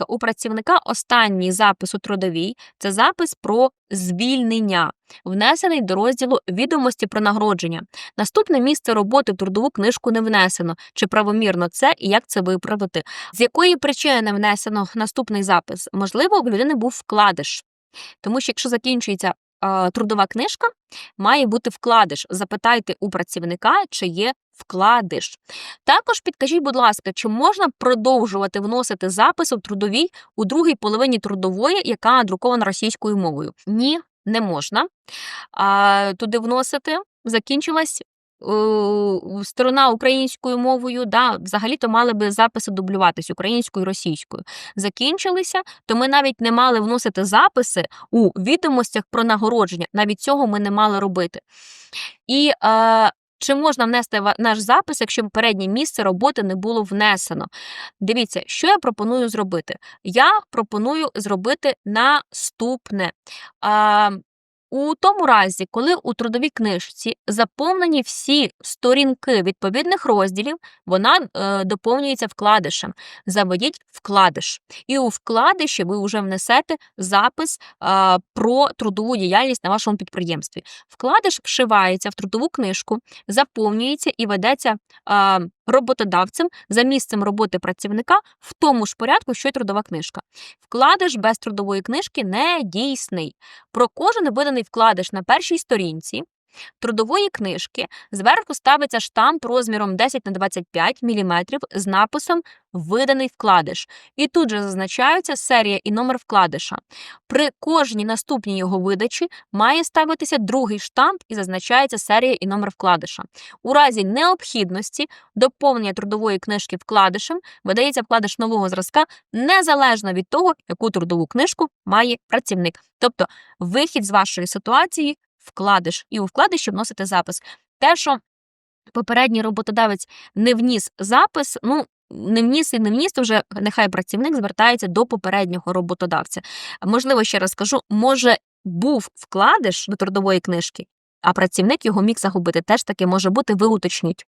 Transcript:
ласка, у працівника останній запис у трудовій це запис про звільнення, внесений до розділу відомості про нагородження. Наступне місце роботи в трудову книжку не внесено. Чи правомірно це і як це виправити? З якої причини не внесено наступний запис? Можливо, у людини був вкладиш. Тому що якщо закінчується трудова книжка, має бути вкладиш. Запитайте у працівника, чи є вкладиш. Також підкажіть, будь ласка, чи можна продовжувати вносити запис у трудовій у другій половині трудової, яка надрукована російською мовою? Ні, не можна. А, туди вносити закінчилась. Е, Сторона українською мовою, да, взагалі-то мали би записи дублюватись українською і російською. Закінчилися, то ми навіть не мали вносити записи у відомостях про нагородження. Навіть цього ми не мали робити. І е, чи можна внести наш запис, якщо переднє місце роботи не було внесено? Дивіться, що я пропоную зробити. Я пропоную зробити наступне. А, у тому разі, коли у трудовій книжці заповнені всі сторінки відповідних розділів, вона е, доповнюється вкладишем. Заведіть вкладиш. І у вкладиші ви вже внесете запис е, про трудову діяльність на вашому підприємстві. Вкладиш вшивається в трудову книжку, заповнюється і ведеться е, роботодавцем за місцем роботи працівника в тому ж порядку, що й трудова книжка. Вкладиш без трудової книжки не дійсний. Про кожен виданий вкладиш на першій сторінці трудової книжки зверху ставиться штамп розміром 10 на 25 мм з написом Виданий вкладиш. І тут же зазначаються серія і номер вкладиша. При кожній наступній його видачі має ставитися другий штамп і зазначається серія і номер вкладиша. У разі необхідності доповнення трудової книжки вкладишем видається вкладиш нового зразка незалежно від того, яку трудову книжку має працівник. Тобто вихід з вашої ситуації вкладиш, і у вкладиші вносите запис. Те, що попередній роботодавець не вніс запис, ну. Не вніс і не вніс, то вже нехай працівник звертається до попереднього роботодавця. Можливо, ще раз скажу, може був вкладиш до трудової книжки, а працівник його міг загубити. Теж таке може бути, ви уточніть.